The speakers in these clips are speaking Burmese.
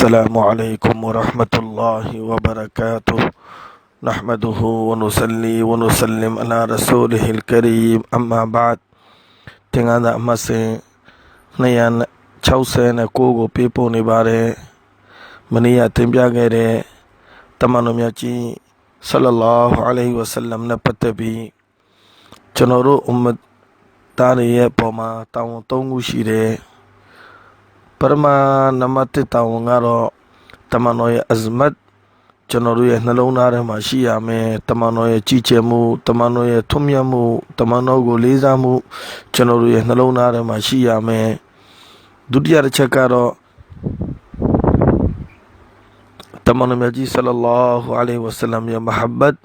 السلام عليكم ورحمة الله وبركاته. نحمده ونصلي ونسلم على رسوله الكريم. أما بعد تنگانا أما نيان چھو سے نکوگو پیپو نبارے منیا تنبیا تمانو میاچی صلی الله عليه وسلم نپتے بي چنورو امت تاریے پوما تاؤں تونگو ပတ်သက်ပြီးကျွန်တော်တို့အွမ်မတ်သားတွေရဲ့ပုံမှာတောင်းဝန်၃ခုရှိတယ်ပရမနမတ်တောင်းဝန်ကတော့တမန်တော်ရဲ့အဇမတ်ကျွန်တော်တို့ရဲ့နှလုံးသားထဲမှာရှိရမယ်တမန်တော်ရဲ့ကြည်ကျင်မှုတမန်တော်ရဲ့ထွတ်မြတ်မှုတမန်တော်ကိုလေးစားမှုကျွန်တော်တို့ရဲ့နှလုံးသားထဲမှာရှိရမယ်ဒုတိယတစ်ချက်ကတော့တမန်တော်မြတ်ကြီးဆလလာဟူအလိုင်ဝဆလမ်ရဲ့မဟာဘတ်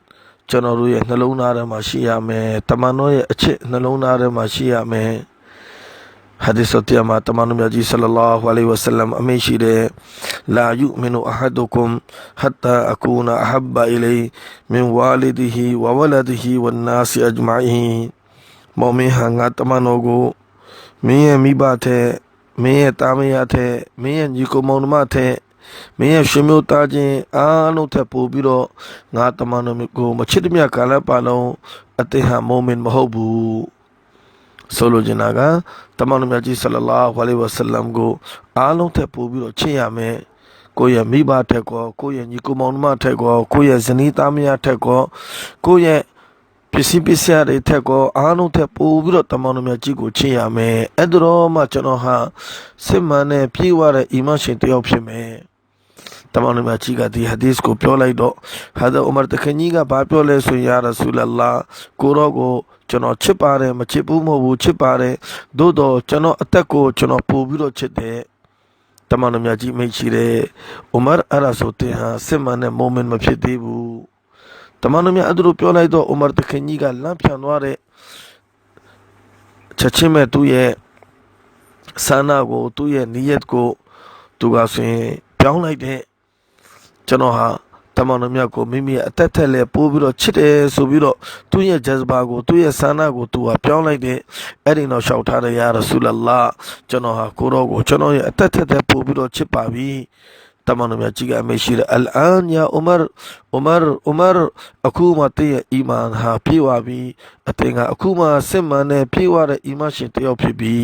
ကျွန်တော်တို့ရဲ့နှလုံးသားထဲမှာရှိရမယ်တမန်တော်ရဲ့အချစ်နှလုံးသားထဲမှာရှိရမယ် ဟာဒီသ်တရားမှာတမန်တော်မြတ်ကြီးဆလလာဟူအလိုင်းဝဆလမ်အမိန့်ရှိတယ်လာယုမင်အဟဒုကွမ်ဟတ်တာအကူနာအဟဘအီလီမင်ဝါလီဒီဟီဝဝလဒီဟီဝနာစီအဂျမိုင်မောမင်ဟာငါတမန်တော်ကိုမင်းရဲ့မိဘထက်မင်းရဲ့တာမယားထက်မင်းရဲ့ညီကောင်မောင်နှမထက်မင်းရဲ့ရှင်မျိုးသားချင်းအားလုံးထပ်ပို့ပြီးတော့ငါတမန်တော်ကိုမချစ်တမြကာလပတ်လုံးအတိဟာမောမင်မဟုတ်ဘူး ဆိုလိုချင်တာကတမန်တော်မြတ်ကြီးဆလလာဟူအလိုင်ဝဆလမ်ကိုအားလုံးထပ်ပို့ပြီးတော့ချစ်ရမယ်ကိုယ့်ရဲ့မိဘထက်ကောကိုယ့်ရဲ့ညီကိုမောင်နှမထက်ကောကိုယ့်ရဲ့ဇနီးသားမယားထက်ကောကိုယ့်ရဲ့ပစ္စည်းပစ္စည်းတွေထက်ကောအားလုံးထက်ပို့ပြီးတော့တမန်တော်မြတ်ကြီးကိုချစ်ရမယ်အဲ့ဒါတော့မှကျွန်တော်ဟာစစ်မှန်တဲ့ပြေးဝတဲ့အီမန်ရှင်တစ်ယောက်ဖြစ်မယ် တမန်တော်မြတ်ကြီးကဒီဟာဒီစ်ကိုပြောလိုက်တော့ဟာဒ်ဥမာတခင်ကြီးကဘာပြောလဲဆိုရင်ယာရဆူလလာကိုရောကိုကျွန်တော်ချစ်ပါတယ်မချစ်ဘူးမဟုတ်ဘူးချစ်ပါတယ်သို့တော့ကျွန်တော်အသက်ကိုကျွန်တော်ပို့ပြီးတော့ချစ်တယ်တမန်တော်မြတ်ကြီးမိတ်ရှိတယ်ဥမာအရာဆိုတဲ့ဟာစစ်မှန်တဲ့မိုမင်မဖြစ်သေးဘူးတမန်တော်မြတ်အဲ့ဒါလိုပြောလိုက်တော့ဥမာတခင်ကြီးကလမ်းပြန်သွားတဲ့ချက်ချင်းမဲ့သူ့ရဲ့ဆန္ဒကိုသူ့ရဲ့နီးယက်ကိုသူကဆိုရင် ပြောင်းလိုက်တဲ့ကျွန်တော်ဟာတမန်တော်မြတ်ကိုမိမိရဲ့အသက်ထက်လဲပိုးပြီးတော့ချစ်တယ်ဆိုပြီးတော့သူ့ရဲ့ဂျက်စဘာကိုသူ့ရဲ့ဆန္ဒကိုသူကပြောင်းလိုက်တဲ့အဲ့ဒီတော့လျှောက်ထားတဲ့ယာရဆူလလာကျွန်တော်ဟာကိုတော့ကိုကျွန်တော်ရဲ့အသက်ထက်ထက်ပိုးပြီးတော့ချစ်ပါပြီတမန်တော်မြတ်ကြီးကအမေရှိတဲ့အလ်အန်ယာဥမာဥမာဥမာအခုမှတည့်ရဲ့အီမန်ဟာပြေဝပြီအတင်ကအခုမှစစ်မှန်တဲ့ပြေဝတဲ့အီမန်ရှင်တယောက်ဖြစ်ပြီ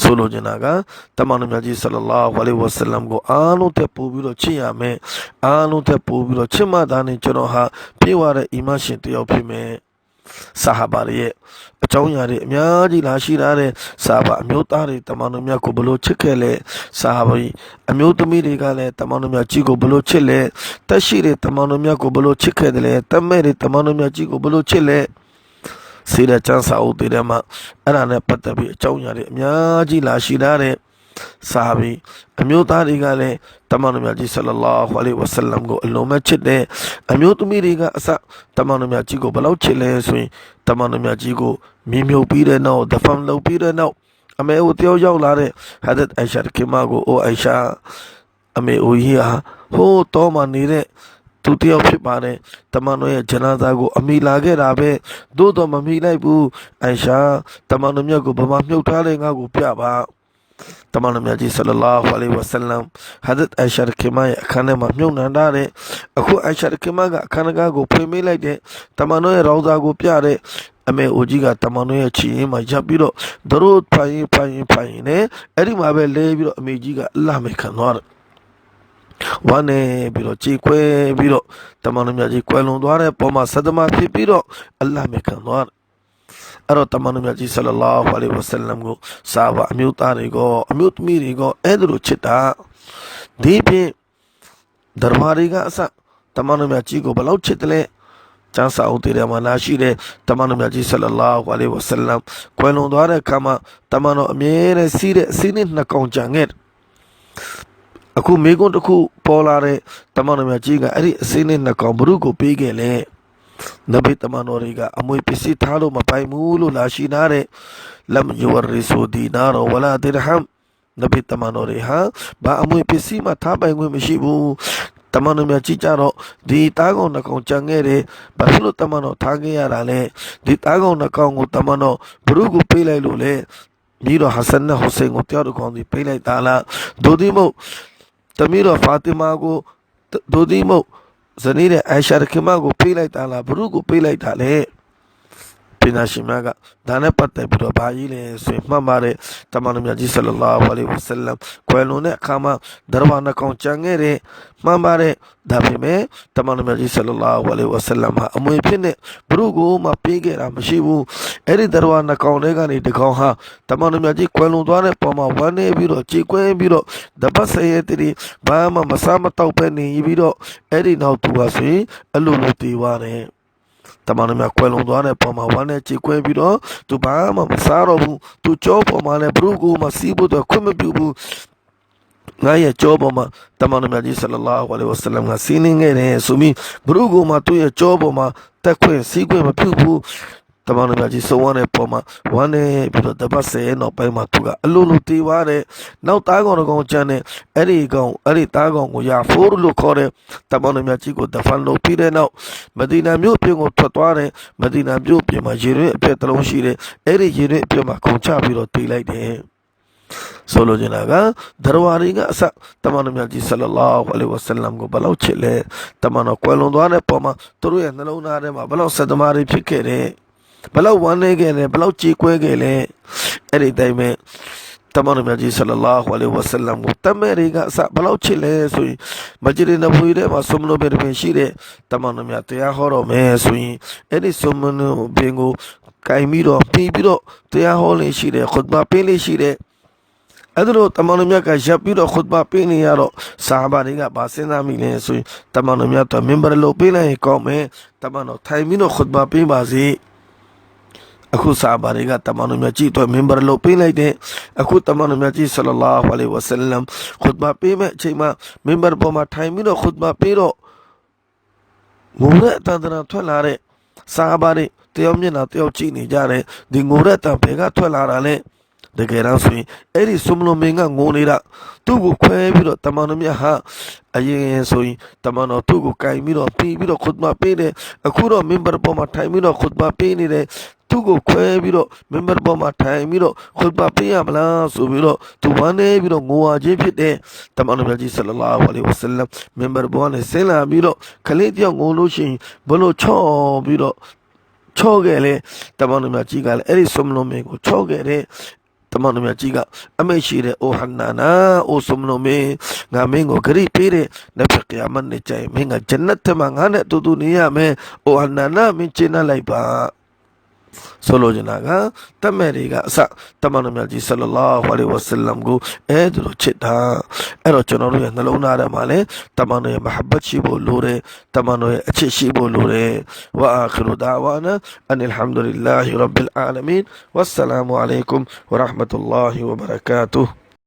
ဆိုလိုချင်တာကတမန်တော်မြတ်ကြီးဆလလာဟူအလိုင်ဝဆလမ်ကိုအားလုံးတက်ပို့ပြီးတော့ချစ်ရမယ်အားလုံးတက်ပို့ပြီးတော့ချစ်မှသာနေကျွန်တော်ဟာပြေဝတဲ့အီမန်ရှင်တယောက်ဖြစ်မယ်ဆာဟာဘာတွေရဲ့အကြောင်းအရာတွေအများကြီးလာရှိထားတဲ့ဆာဟာအမျိုးသားတွေတမန်တော်မြတ်ကိုဘလို့ချစ်ခဲ့လဲဆာဟာဘာအမျိုးသမီးတွေကလည်းတမန်တော်မြတ်ကြီးကိုဘလို့ချစ်လဲတက်ရှိတဲ့တမန်တော်မြတ်ကိုဘလို့ချစ်ခဲ့တယ်လဲတမဲ့တဲ့တမန်တော်မြတ်ကြီးကိုဘလို့ချစ်လဲ စေတဲ့ချမ်းစာအုပ်တွေထဲမှာအဲ့ဒါနဲ့ပတ်သက်ပြီးအကြောင်းအရာတွေအများကြီးလာရှိထားတဲ့ဆာဘီအမျိုးသားတွေကလည်းတမန်တော်မြတ်ကြီးဆလလာဟူအလိုင်ဝဆလမ်ကိုအလုံးမဲ့ချစ်တယ်အမျိုးသမီးတွေကအစတမန်တော်မြတ်ကြီးကိုဘယ်လောက်ချစ်လဲဆိုရင်တမန်တော်မြတ်ကြီးကိုမြင်မြုပ်ပြီးတဲ့နောက်ဒဖန်လုပ်ပြီးတဲ့နောက်အမေကိုတယောက်ရောက်လာတဲ့ဟာဒတ်အိုင်ရှာကိမာကိုအိုအိုင်ရှာအမေအိုကြီးဟာဟိုးတော်မှနေတဲ့ သူတယောက်ဖြစ်ပါတယ်တမန်တော်ရဲ့ဂျနာဇာကို အမိလာခဲ့တာပဲသို့တော့မမိလိုက်ဘူးအိုင်ရှာတမန်တော်မြတ်ကိုဗမာမြုပ်ထားတဲ့ငါကိုပြပါတမန်တော်မြတ်ကြီးဆလလာဟူအလိုင်ဝဆလမ်ဟာဒတ်အိုင်ရှာကိမာရဲ့အခန်းထဲမှာမြုပ်နှံထားတဲ့အခုအိုင်ရှာကိမာကအခန်းကားကိုဖွင့်ပေးလိုက်တဲ့တမန်တော်ရဲ့ရောင်စာကိုပြတဲ့အမေအိုကြီးကတမန်တော်ရဲ့ချီရင်မှာရပ်ပြီးတော့တို့ဖိုင်ဖိုင်ဖိုင်နဲ့အဲ့ဒီမှာပဲလဲပြီးတော့အမေကြီးကအလ္လာဟ်မေခံသွားတယ် ဝမ်းနေပြီးတော့ကြေခွဲပြီးတော့တမန်တော်မြတ်ကြီးကွယ်လွန်သွားတဲ့ပုံမှာသဒ္ဒမဖြစ်ပြီးတော့အလ္လာဟ်မေခံသွားတယ်အဲ့တော့တမန်တော်မြတ်ကြီးဆလလာဟူအလိုင်ဝဆလမ်ကိုစာဘာအမျိုးသားတွေကိုအမျိုးသမီးတွေကိုအဲ့ဒါလိုချစ်တာဒီဖြင့်ဒရမာတွေကအစတမန်တော်မြတ်ကြီးကိုဘယ်လောက်ချစ်တယ်လဲကျမ်းစာအုပ်တွေထဲမှာလာရှိတဲ့တမန်တော်မြတ်ကြီးဆလလာဟူအလိုင်ဝဆလမ်ကွယ်လွန်သွားတဲ့အခါမှာတမန်တော်အမြဲတမ်းစီးတဲ့အစင်းနဲ့နှစ်ကောင်ကြံခဲ့ အခုမေကွန်းတစ်ခုပေါ်လာတဲ့တမန်တော်မြတ်ကြီးကအဲ့ဒီအစင်းနဲ့နှစ်ကောင်ဘုရုကိုပေးခဲ့လေနဗီတမန်တော်တွေကအမွေပစ္စည်းထားလို့မပိုင်ဘူးလို့လာရှိနာတဲ့လမ်ယဝရီဆူဒီနာရဝလာဒီရဟမ်နဗီတမန်တော်တွေဟာဘာအမွေပစ္စည်းမှထားပိုင်ခွင့်မရှိဘူးတမန်တော်များကြည့်ကြတော့ဒီတားကောင်နှကောင်ကြံခဲ့တယ်ဘာဖြစ်လို့တမန်တော်ထားခဲ့ရတာလဲဒီတားကောင်နှကောင်ကိုတမန်တော်ဘုရုကိုပေးလိုက်လို့လေမိတော်ဟဆန်နဲ့ဟူစိန်ကိုတယောက်တစ်ကောင်စီပေးလိုက်တာလားဒိုဒီမို့ တမီးတော်ဖာတီမာကိုဒိုဒီမုတ်ဇနီးတဲ့အိုင်ရှာခင်မကိုပေးလိုက်တာလားဘုရုကိုပေးလိုက်တာလေ ပညာရှင်များကဒါနဲ့ပတ်သက်ပြီးတော့ဗာကြီးလဲဆိုရင်မှတ်ပါတယ်တမန်တော်မြတ်ကြီးဆလလာဟူအလိုင်ဝဆလမ်ကွယ်လွန်တဲ့အခါမှာဒရဝါနှကောင်ကြံခဲ့တဲ့မှန်ပါတယ်ဒါပေမဲ့တမန်တော်မြတ်ကြီးဆလလာဟူအလိုင်ဝဆလမ်ဟာအမွေဖြစ်တဲ့ဘုရုကိုမှပေးခဲ့တာမရှိဘူးအဲ့ဒီဒရဝါနှကောင်တွေကနေတကောင်ဟာတမန်တော်မြတ်ကြီးကွယ်လွန်သွားတဲ့ပုံမှာဝမ်းနေပြီးတော့ကြေကွဲပြီးတော့တပတ်ဆယ်ရဲ့တည်းဘာမှမစားမတော့ပဲနေပြီးတော့အဲ့ဒီနောက်သူဟာဆိုရင်အလိုလိုတည်သွားတယ် တမန်တော်မြတ်ကွယ်လွန်သွားတဲ့ပုံမှာဝမ်းနဲ့ကြေကွဲပြီးတော့သူဘာမှမစားတော့ဘူးသူကြောပုံမှာလည်းဘုရုကိုမှစီးဖို့တော့ခွင့်မပြုဘူးငါရဲ့ကြောပေါ်မှာတမန်တော်မြတ်ကြီးဆလလာဟူအလိုင်ဝဆလမ်ကစီးနှင်းခဲ့တယ်ဆိုပြီးဘုရုကိုမှသူ့ရဲ့ကြောပေါ်မှာတက်ခွင့်စီးခွင့်မပြုဘူး တမန်တော်မြတ်ကြီးဆုံးဝမ်းတဲ့ပုံမှာဝမ်းနေပြီးတော့တပတ်ဆယ်နောက်ပိုင်းမှာသူကအလိုလိုတေးသွားတဲ့နောက်သားကောင်တော်ကောင်ချမ်းတဲ့အဲ့ဒီကောင်အဲ့ဒီသားကောင်ကိုရာဖိုးလို့ခေါ်တဲ့တမန်တော်မြတ်ကြီးကိုတဖန်လုပ်ပြီးတဲ့နောက်မဒီနာမြို့ပြင်ကိုထွက်သွားတယ်မဒီနာမြို့ပြင်မှာရေရွေးအပြက်တစ်လုံးရှိတယ်အဲ့ဒီရေရွေးအပြက်မှာခုန်ချပြီးတော့တေးလိုက်တယ်ဆိုလိုချင်တာကဒရဝါရီကအစတမန်တော်မြတ်ကြီးဆလလာဟူအလိုင်ဝဆလမ်ကိုဘယ်လောက်ချစ်လဲတမန်တော်ကွယ်လွန်သွားတဲ့ပုံမှာသူတို့ရဲ့နှလုံးသားထဲမှာဘယ်လောက်ဆက်သမားတွေဖြစ်ခဲ့တယ် ဘယ်လောက်ဝမ်းနေခဲ့လဲဘယ်လောက်ကြေကွဲခဲ့လဲအဲ့ဒီတိုင်းပဲတမန်တော်မြတ်ကြီးဆလလာဟူအလိုင်ဝဆလမ်ကိုတမဲတွေကအစဘယ်လောက်ချစ်လဲဆိုရင်မဂျရီနဘူရီထဲမှာဆုမနိုဘေပင်ရှိတဲ့တမန်တော်မြတ်တရားဟောတော်မယ်ဆိုရင်အဲ့ဒီဆုမနိုဘင်ကိုကင်ပြီးတော့ပြီးပြီးတော့တရားဟောလေးရှိတယ်ခွတ်ဘာပေးလေးရှိတယ်အဲ့ဒါလို့တမန်တော်မြတ်ကရပ်ပြီးတော့ခွတ်ဘာပေးနေရတော့ဆာဟာတွေကဗာစဉ်းစားမိလဲဆိုရင်တမန်တော်မြတ်တော့မင်ဘာလို့ပေးလိုက်ရင်ကောင်းမယ်တမန်တော်ထိုင်ပြီးတော့ခွတ်ဘာပေးပါစေ အခုဆာဘာတွေကတမန်တော်မြတ်ကြီးတော့မင်ဘာလို့ပေးလိုက်တဲ့အခုတမန်တော်မြတ်ကြီးဆလလာဟူအလိုင်ဝဆလမ်ခွတ်ဘာပေးမဲ့အချိန်မှာမင်ဘာပေါ်မှာထိုင်ပြီးတော့ခွတ်ဘာပေးတော့ငိုတဲ့အတန်တရာထွက်လာတဲ့ဆာဘာတွေတယောက်မျက်နှာတယောက်ကြည့်နေကြတယ်ဒီငိုတဲ့အတန်ဘယ်ကထွက်လာတာလဲတကယ်တော့ဆိုရင်အဲ့ဒီဆုမလုံးမင်းကငိုနေတာသူ့ကိုခွဲပြီးတော့တမန်တော်မြတ်ဟာအရင်ဆိုရင်တမန်တော်သူ့ကိုကင်ပြီးတော့ပြီးပြီးတော့ခွတ်မပေးတယ်အခုတော့မင်ဘာပေါ်မှာထိုင်ပြီးတော့ခွတ်မပေးနေတယ် သူ့ကိုခွဲပြီးတော့မင်ဘာပေါ်မှာထိုင်ပြီးတော့ခွတ်မပေးရမလားဆိုပြီးတော့သူဝမ်းနေပြီးတော့ငိုဝါခြင်းဖြစ်တဲ့တမန်တော်မြတ်ကြီးဆလလာဟူအလိုင်ဝဆလမ်မင်ဘာပေါ်နဲ့ဆင်းလာပြီးတော့ခလေးတယောက်ငိုလို့ရှိရင်ဘလို့ချော့ပြီးတော့ချော့ခဲ့လေတမန်တော်မြတ်ကြီးကလည်းအဲ့ဒီဆုမလုံးမင်းကိုချော့ခဲ့တဲ့တမန်တော်မြတ်ကြီးကအမိတ်ရှိတဲ့အိုဟန်နာနာအိုဆုမလုံးမင်းငါမင်းကိုဂရိပေးတဲ့နဖကယာမတ်နေကြိုင်မင်းကဂျန်နတ်ထဲမှာငါနဲ့အတူတူနေရမယ်အိုဟန်နာနာမင်းကျင်းလိုက်ပါ ဆိုလိုချင်တာကတတ်မဲ့တွေကအစတမန်တော်မြတ်ကြီးဆလလာဟူအလိုင်ဝဆလမ်ကိုအဲဒါလိုချစ်တာအဲ့တော့ကျွန်တော်တို့ရဲ့နှလုံးသားထဲမှာလည်းတမန်တော်ရဲ့မဟာဘတ်ရှိဖို့လိုတယ်တမန်တော်ရဲ့အချစ်ရှိဖို့လိုတယ်ဝအာခရူဒါဝါနာအန်အလ်ဟမ်ဒူလ illah ရဘ်အလ်အာလမ